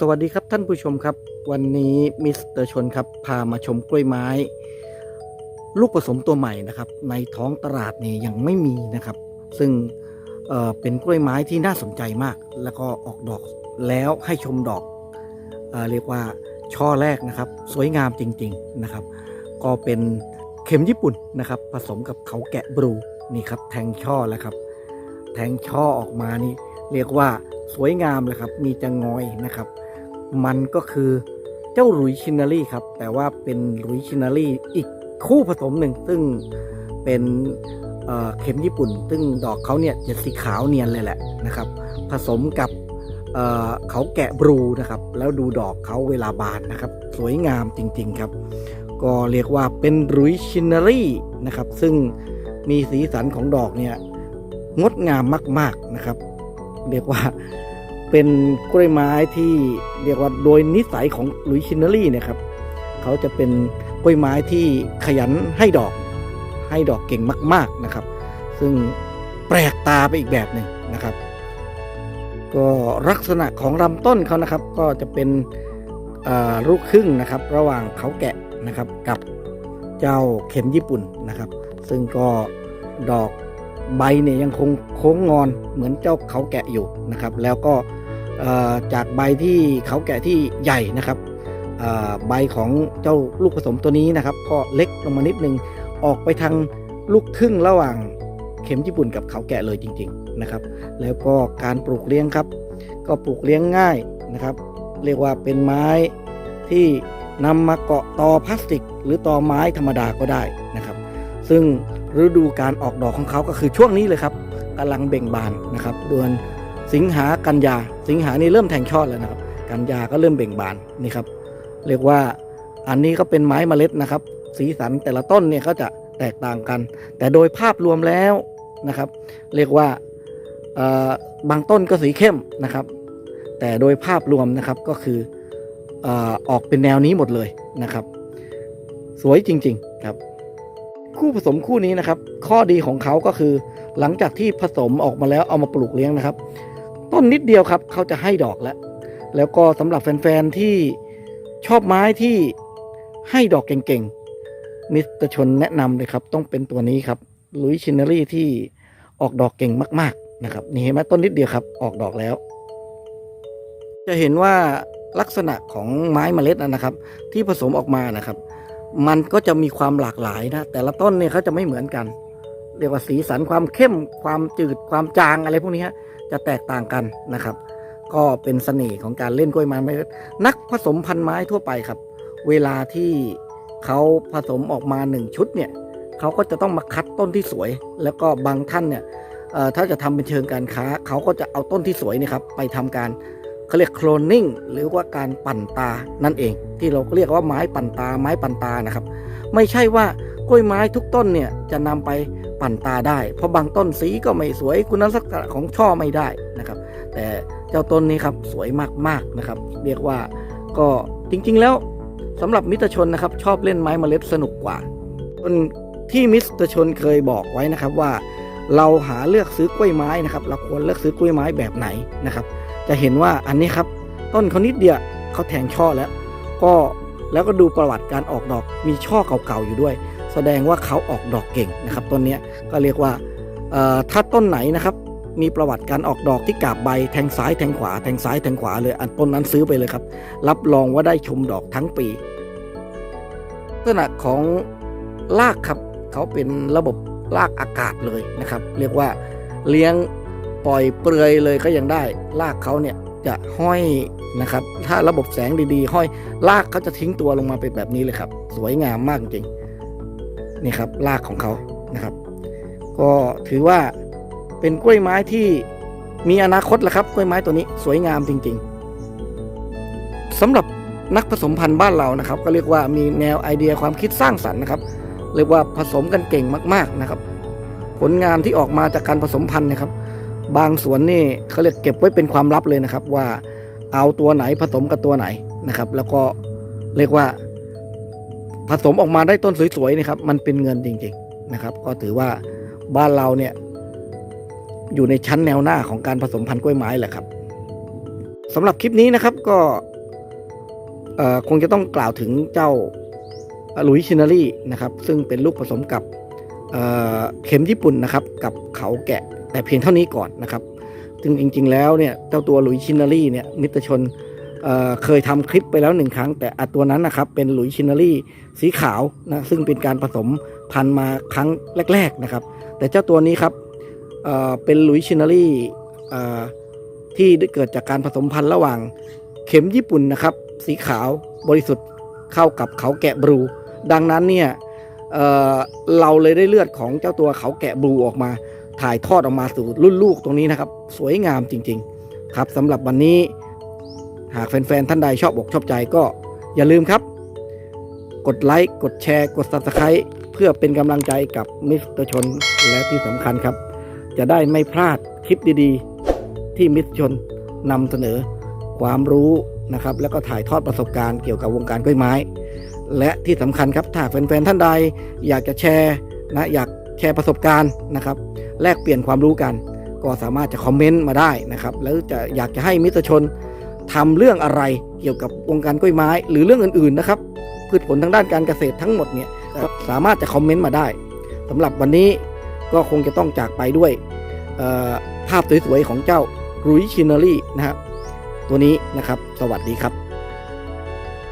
สวัสดีครับท่านผู้ชมครับ วันนี้มิสเตอร์ชนครับ พามาชมกล้วยไม้ ลูกผสมตัวใหม่นะครับ ในท้องตลาดนี่ยังไม่มีนะครับ ซึ่งเเป็นกล้วยไม้ที่น่าสนใจมาก แล้วก็ออกดอกแล้วให้ชมดอกเอเรียกว่าช่อแรกนะครับ สวยงามจริง ๆนะครับ ก็เป็นเข็มญี่ปุ่นนะครับ ผสมกับเขาแกะบลูนี่ครับแทงช่อแล้วครับ แทงช่อออกมานี่เรียกว่าสวยงามเลยครับ มีจะงอยนะครับ มันก็คือเจ้าหลุยชินารีครับ แต่ว่าเป็นหลุยชินารีอีกคู่ผสมหนึ่ง ซึ่งเป็นเเข็มญี่ปุ่น ซึ่งดอกเขาเนี่ยจะสีขาวเนียนเลยแหละนะครับ ผสมกับเเขาแกะบลูนะครับ แล้วดูดอกเขาเวลาบานนะครับ สวยงามจริง ๆครับ ก็เรียกว่าเป็นหลุยชินารีนะครับ ซึ่งมีสีสันของดอกเนี่ยงดงามมาก ๆนะครับ เรียกว่า เป็นกล้วยไม้ที่เรียกว่าโดยนิสัยของหลุยชินเนอรี่เนี่ยครับเขาจะเป็นกล้วยไม้ที่ขยันให้ดอก ให้ดอกเก่งมากๆนะครับ ซึ่งแปลกตาไปอีกแบบหนึ่งนะครับ ก็ลักษณะของลำต้นเขานะครับ ก็จะเป็นลูกครึ่งนะครับ ระหว่างเขาแกะนะครับกับเจ้าเข็มญี่ปุ่นนะครับ ซึ่งก็ดอก ใบเนี่ยยังคงโค้งงอนเหมือนเจ้าเขาแกะอยู่นะครับ แล้วก็จากใบที่เขาแกะที่ใหญ่นะครับใบของเจ้าลูกผสมตัวนี้นะครับก็เล็กลงมานิดนึงออกไปทางลูกครึ่งระหว่างเข็มญี่ปุ่นกับเขาแกะเลยจริง ๆนะครับ แล้วก็การปลูกเลี้ยงครับ ก็ปลูกเลี้ยงง่ายนะครับ เรียกว่าเป็นไม้ที่นำมาเกาะตอพลาสติก หรือตอไม้ธรรมดาก็ได้นะครับ ซึ่ง ฤดูการออกดอกของเขาก็คือช่วงนี้เลยครับกำลังเบ่งบานนะครับเดือนสิงหากันยา สิงหานี่เริ่มแทงช่อแล้วนะครับ กันยาก็เริ่มเบ่งบานนี่ครับ เรียกว่าอันนี้ก็เป็นไม้เมล็ดนะครับ สีสันแต่ละต้นเนี่ยเขาจะแตกต่างกัน แต่โดยภาพรวมแล้วนะครับ เรียกว่าบางต้นก็สีเข้มนะครับ แต่โดยภาพรวมนะครับก็คืออออกเป็นแนวนี้หมดเลยนะครับ สวยจริง ๆ ครับ คู่ผสมคู่นี้นะครับ ข้อดีของเขาก็คือ หลังจากที่ผสมออกมาแล้วเอามาปลูกเลี้ยงนะครับ ต้นนิดเดียวครับเขาจะให้ดอกแล้ว แล้วก็สำหรับแฟนๆที่ชอบไม้ที่ให้ดอกเก่งๆมิสเตอร์ชนแนะนำเลยครับ ต้องเป็นตัวนี้ครับลุยชินเนอรี่ที่ออกดอกเก่งมาก ๆนะครับ นี่เห็นไหมต้นนิดเดียวครับ ออกดอกแล้ว จะเห็นว่าลักษณะของไม้เมล็ดนะครับ ที่ผสมออกมานะครับ มันก็จะมีความหลากหลายนะ แต่ละต้นเนี่ยเขาจะไม่เหมือนกัน เรียกว่าสีสันความเข้มความจืดความจางอะไรพวกนี้จะแตกต่างกันนะครับ ก็เป็นเสน่ห์ของการเล่นกล้วยไม้นักผสมพันธุ์ไม้ทั่วไปครับ เวลาที่เขาผสมออกมาหนึ่งชุดเนี่ยเขาก็จะต้องมาคัดต้นที่สวย แล้วก็บางท่านเนี่ยถ้าจะทำเป็นเชิงการค้า เขาก็จะเอาต้นที่สวยเนี่ยครับไปทำการ เขาเรียกโคลนนิ่งหรือว่าการปั่นตานั่นเอง ที่เราเรียกว่าไม้ปั่นตาไม้ปั่นตานะครับ ไม่ใช่ว่ากล้วยไม้ทุกต้นเนี่ยจะนำไปปั่นตาได้ เพราะบางต้นสีก็ไม่สวยคุณลักษณะของช่อไม่ได้นะครับ แต่เจ้าต้นนี้ครับสวยมากๆนะครับ เรียกว่าก็จริงๆแล้วสำหรับมิตรชนนะครับชอบเล่นไม้เมล็ดสนุกกว่าคนที่มิตรชนเคยบอกไว้นะครับว่า เราหาเลือกซื้อกล้วยไม้นะครับ เราควรเลือกซื้อกล้วยไม้แบบไหนนะครับ จะเห็นว่าอันนี้ครับ ต้นเขานิดเดียวเขาแทงช่อแล้ว ก็แล้วก็ดูประวัติการออกดอกมีช่อเก่าๆอยู่ด้วย แสดงว่าเขาออกดอกเก่งนะครับต้นนี้ก็เรียกว่าถ้าต้นไหนนะครับมีประวัติการออกดอกที่กาบใบแทงซ้ายแทงขวาแทงซ้ายแทงขวาเลย อันต้นนั้นซื้อไปเลยครับ รับรองว่าได้ชมดอกทั้งปีลักษณะของรากครับเขาเป็นระบบรากอากาศเลยนะครับ เรียกว่าเลี้ยง ปล่อยเปลือยเลยก็ยังได้รากเขาเนี่ยจะห้อยนะครับ ถ้าระบบแสงดีๆ ห้อยรากเขาจะทิ้งตัวลงมาเป็นแบบนี้เลยครับ สวยงามมากจริงนี่ครับรากของเขานะครับ ก็ถือว่าเป็นกล้วยไม้ที่มีอนาคตแหละครับกล้วยไม้ตัวนี้สวยงามจริง ๆสำหรับนักผสมพันธุ์บ้านเรานะครับ ก็เรียกว่ามีแนวไอเดียความคิดสร้างสรรค์นะครับ เรียกว่าผสมกันเก่งมาก ๆนะครับ ผลงานที่ออกมาจากการผสมพันธุ์นะครับ บางสวนนี่เขาเรียกเก็บไว้เป็นความลับเลยนะครับ ว่าเอาตัวไหนผสมกับตัวไหนนะครับ แล้วก็เรียกว่าผสมออกมาได้ต้นสวยๆนะครับ มันเป็นเงินจริง ๆนะครับ ก็ถือว่าบ้านเราเนี่ย อยู่ในชั้นแนวหน้าของการผสมพันธุ์กล้วยไม้แหละครับสำหรับคลิปนี้นะครับก็คงจะต้องกล่าวถึงเจ้าลุยชินารีนะครับ ซึ่งเป็นลูกผสมกับเเข็มญี่ปุ่นนะครับ กับเขาแกะ แต่เพียงเท่านี้ก่อนนะครับซึ่งจริง ๆ แล้วเนี่ยเจ้าตัวหลุยชินารีเนี่ยมิตรชนเเคยทำคลิปไปแล้วหนึ่งครั้ง แต่อัตัวนั้นนะครับเป็นหลุยชินารีสีขาวนะซึ่งเป็นการผสมพันธุ์มาครั้งแรก ๆนะครับ แต่เจ้าตัวนี้ครับเเป็นหลุยชินารีที่เกิดจากการผสมพันธุ์ระหว่างเข็มญี่ปุ่นนะครับสีขาวบริสุทธิ์เข้ากับเขาแกะบลู ดังนั้นเนี่ยเเราเลยได้เลือดของเจ้าตัวเขาแกะบลูออกมา ถ่ายทอดออกมาสู่รุ่นลูกตรงนี้นะครับ สวยงามจริง ๆ ครับสำหรับวันนี้ หากแฟนๆท่านใดชอบอกชอบใจก็อย่าลืมครับ กดไลค์กดแชร์ กด subscribe เพื่อเป็นกำลังใจกับมิสเตอร์ชนและที่สำคัญครับ จะได้ไม่พลาดคลิปดีๆ ที่มิสเตอร์ชนนำเสนอความรู้นะครับ แล้วก็ถ่ายทอดประสบการณ์เกี่ยวกับวงการกล้วยไม้ และที่สำคัญครับถ้าแฟนๆท่านใดอยากจะแชร์นะอยาก แชร์ประสบการณ์นะครับแลกเปลี่ยนความรู้กัน ก็สามารถจะคอมเมนต์มาได้นะครับแล้วจะอยากจะให้มิตรชนทำเรื่องอะไรเกี่ยวกับวงการกล้วยไม้ หรือเรื่องอื่นๆนะครับพืชผลทางด้านการเกษตรทั้งหมดเนี่ยสามารถจะคอมเมนต์มาได้สำหรับวันนี้ก็คงจะต้องจากไปด้วยภาพสวยๆของเจ้ารุยชินารีนะครับตัวนี้นะครับ สวัสดีครับ